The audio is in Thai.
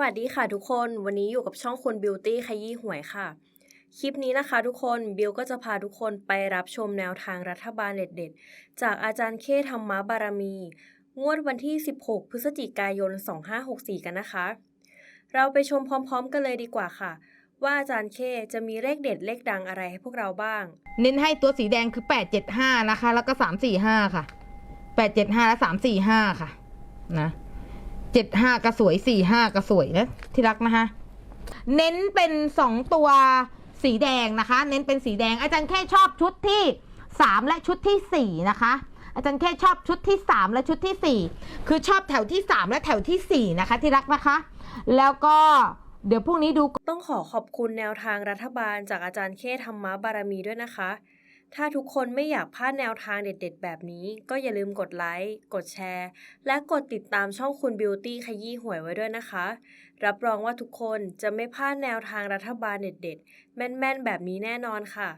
วัสดีค่ะทุกคน วันนี้อยู่กับช่องคุณบิวตี้ขยี้หวยค่ะ คลิปนี้นะคะทุกคนบิวก็จะพาทุกคนไปรับชมแนวทางรัฐบาลเด็ดๆ จากอาจารย์เคธรรมบารมี งวดวันที่ 16 พฤศจิกายน 2564 กันนะคะ เราไปชมพร้อมๆ กันเลยดีกว่าค่ะ ว่าอาจารย์เคจะมีเลขเด็ดเลขดังอะไรให้พวกเราบ้าง เน้นให้ตัวสีแดงคือ 875 นะคะ แล้วก็ 345 ค่ะ 875 และ 345 ค่ะ นะ 75ก็สวย45ก็สวยนะที่รักนะคะ เน้นเป็น2ตัวสีแดงนะคะ เน้นเป็นสีแดง อาจารย์แค่ชอบชุดที่3และชุดที่สี่นะคะอาจารย์แค่ชอบชุดที่ 3 และชุดทีสี่4 คือชอบแถวที่ 3 และแถวทีสี่ 4 นะคะที่รักนะคะ แล้วก็เดี๋ยวพรุ่งนี้ดูต้องขอขอบคุณแนวทางรัฐบาลจากอาจารย์เคธรรมบารมีด้วยนะคะ ถ้าทุกคนไม่อยากพลาดแนวทางเด็ดๆ แบบนี้ ก็อย่าลืมกดไลค์ กดแชร์ และกดติดตามช่องคุณบิวตี้ขยี้หวยไว้ด้วยนะคะ รับรองว่าทุกคนจะไม่พลาดแนวทางรัฐบาลเด็ดๆ แม่นๆ แบบนี้แน่นอนค่ะ